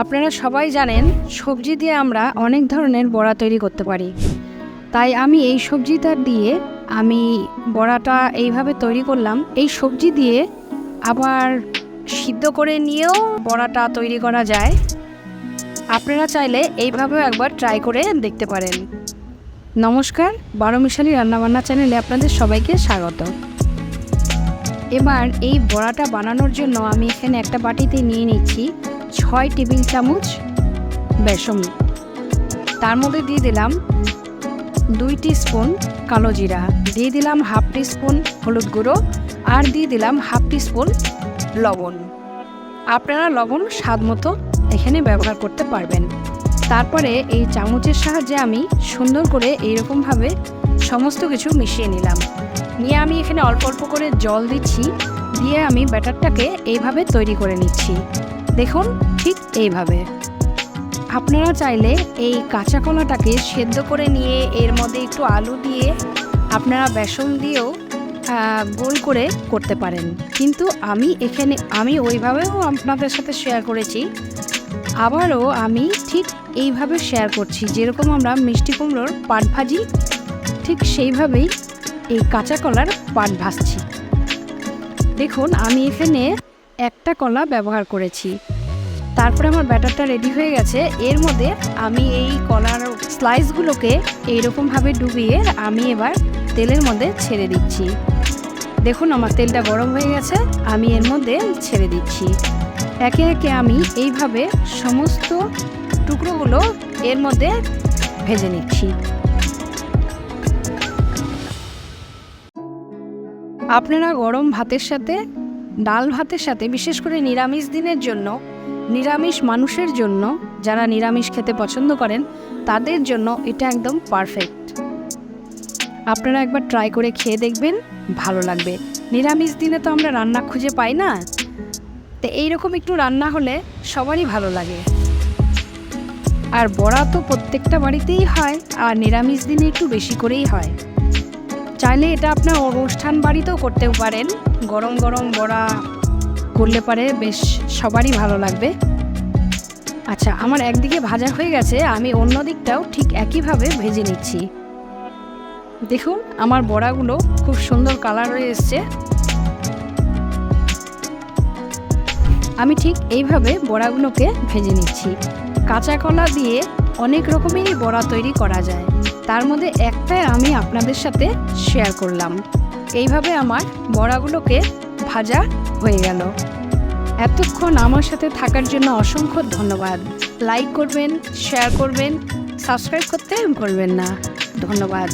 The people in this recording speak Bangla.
আপনারা সবাই জানেন, সবজি দিয়ে আমরা অনেক ধরনের বড়া তৈরি করতে পারি। তাই আমি এই সবজিটা দিয়ে আমি বড়াটা এইভাবে তৈরি করলাম। এই সবজি দিয়ে আবার সিদ্ধ করে নিয়েও বড়াটা তৈরি করা যায়। আপনারা চাইলে এইভাবেও একবার ট্রাই করে দেখতে পারেন। নমস্কার বারো মিশালি রান্নাবান্না চ্যানেলে আপনাদের সবাইকে স্বাগত। এবার এই বড়াটা বানানোর জন্য আমি এখানে একটা বাটিতে নিয়ে নিচ্ছি। ছয় টেবিল চামচ বেসন। তার মধ্যে দিয়ে দিলাম দুই স্পুন কালো জিরা, দিয়ে দিলাম হাফ স্পুন হলুদ গুঁড়ো আর দিয়ে দিলাম হাফ স্পুন লবণ। আপনারা লবণ স্বাদ মতো এখানে ব্যবহার করতে পারবেন। তারপরে এই চামচের সাহায্যে আমি সুন্দর করে এইরকমভাবে সমস্ত কিছু মিশিয়ে নিলাম। নিয়ে আমি এখানে অল্প অল্প করে জল দিচ্ছি, দিয়ে আমি ব্যাটারটাকে এইভাবে তৈরি করে নিচ্ছি। দেখুন ঠিক এইভাবে। আপনারা চাইলে এই কাঁচা কলাটাকে সেদ্ধ করে নিয়ে এর মধ্যে একটু আলু দিয়ে আপনারা বেসন দিয়েও গোল করে করতে পারেন। কিন্তু আমি এখানে, আমি ওইভাবেও আপনাদের সাথে শেয়ার করেছি। আবারও আমি ঠিক এইভাবে শেয়ার করছি। যেরকম আমরা মিষ্টি কুমড়োর পাট ভাজি, ঠিক সেইভাবেই এই কাঁচা কলার পাট ভাজছি। দেখুন, আমি এখানে একটা কলা ব্যবহার করেছি। তারপরে আমার ব্যাটারটা রেডি হয়ে গেছে। এর মধ্যে আমি এই কলার স্লাইসগুলোকে এইরকমভাবে ডুবিয়ে আমি এবার তেলের মধ্যে ছেড়ে দিচ্ছি। দেখুন আমার তেলটা গরম হয়ে গেছে, আমি এর মধ্যে ছেড়ে দিচ্ছি। একে একে আমি এইভাবে সমস্ত টুকরোগুলো এর মধ্যে ভেজে নিচ্ছি। আপনারা গরম ভাতের সাথে, ডাল ভাতের সাথে, বিশেষ করে নিরামিষ দিনের জন্য নিরামিষ মানুষের জন্য যারা নিরামিষ খেতে পছন্দ করেন, তাদের জন্য এটা একদম পারফেক্ট আপনারা একবার ট্রাই করে খেয়ে দেখবেন, ভালো লাগবে। নিরামিষ দিনে তো আমরা রান্না খুঁজে পাই না। তো এইরকম একটু রান্না হলে সবারই ভালো লাগে। আর বড়া তো প্রত্যেকটা বাড়িতেই হয়, আর নিরামিষ দিনে একটু বেশি করেই হয়। চাইলে এটা আপনার অনুষ্ঠান বাড়িতেও করতেও পারেন। গরম গরম বড়া করলে পারে, বেশ সবারই ভালো লাগবে। আচ্ছা আমার একদিকে ভাজা হয়ে গেছে, আমি অন্য দিকটাও ঠিক একইভাবে ভেজে নিচ্ছি। দেখুন, আমার বড়াগুলো খুব সুন্দর কালার হয়ে এসছে। আমি ঠিক এইভাবে বড়াগুলোকে ভেজে নিচ্ছি। কাঁচা কলা দিয়ে অনেক রকমেরই বড়া তৈরি করা যায়। তার মধ্যে একটাই আমি আপনাদের সাথে শেয়ার করলাম। এইভাবে আমার বড়াগুলোকে ভাজা হয়ে গেল। এতক্ষণ আমার সাথে থাকার জন্য অসংখ্য ধন্যবাদ। লাইক করবেন শেয়ার করবেন সাবস্ক্রাইব করতে ভুলবেন না। ধন্যবাদ।